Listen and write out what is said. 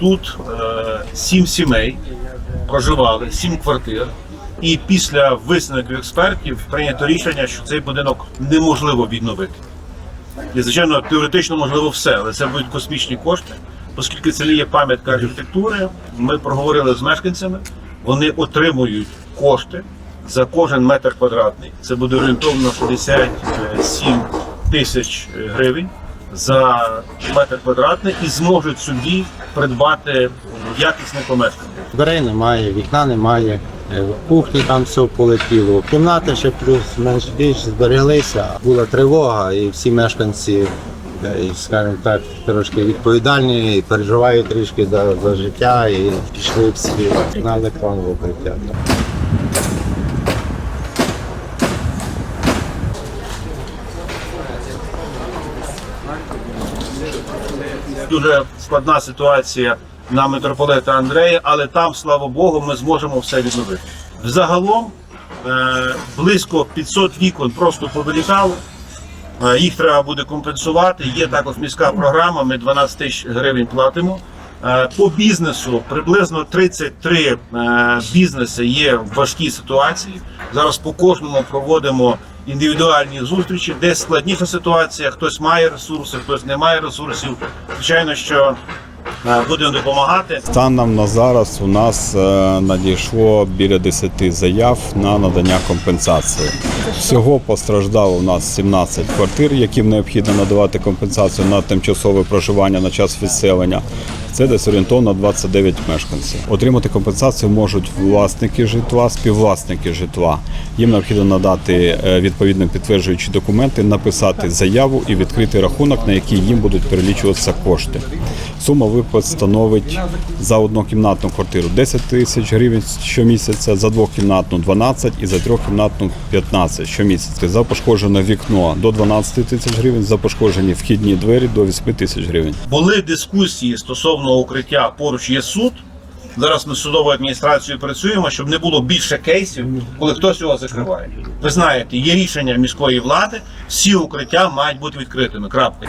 тут е, сім сімей проживали, сім квартир. І після висновків експертів прийнято рішення, що цей будинок неможливо відновити. І, звичайно, теоретично можливо все, але це будуть космічні кошти, оскільки це не є пам'ятка архітектури. Ми проговорили з мешканцями, вони отримують кошти за кожен метр квадратний. Це буде орієнтовно 67 тисяч гривень за метр квадратний і зможуть собі придбати якісне помешкання. Дверей немає, вікна немає, е, в кухні там все полетіло. Кімнати ще плюс-менш більш збереглися. Була тривога, і всі мешканці, е, скажімо так, трошки відповідальні, і переживають трішки за, за життя і пішли всі на електронне укриття. Дуже складна ситуація на митрополита Андрея, але там, слава Богу, ми зможемо все відновити. Взагалом е, близько 500 вікон просто повилітало. Е, Їх треба буде компенсувати. Є також міська програма. Ми 12 тисяч гривень платимо. Е, По бізнесу приблизно 33 е, бізнеси є в важкій ситуації. Зараз по кожному проводимо індивідуальні зустрічі, де складніша ситуація, хтось має ресурси, хтось не має ресурсів. Звичайно, що е, будемо допомагати. Станом на зараз у нас е, надійшло біля 10 заяв на надання компенсації. Всього постраждало у нас 17 квартир, яким необхідно надавати компенсацію на тимчасове проживання на час відселення. Це десь орієнтовно 29 мешканців. Отримати компенсацію можуть власники житла, співвласники житла. Їм необхідно надати е, відповідно підтверджуючі документи, написати заяву і відкрити рахунок, на який їм будуть перелічуватися кошти. Сума виплат становить за однокімнатну квартиру 10 тисяч гривень щомісяця, за двокімнатну 12 і за трьохкімнатну 15 щомісяця. За пошкоджене вікно до 12 тисяч гривень, за пошкоджені вхідні двері до 8 тисяч гривень. Були дискусії стосовно укриття. Поруч є суд. Зараз ми з судовою адміністрацією працюємо, щоб не було більше кейсів, коли хтось його закриває. Ви знаєте, є рішення міської влади, всі укриття мають бути відкритими. Крапка.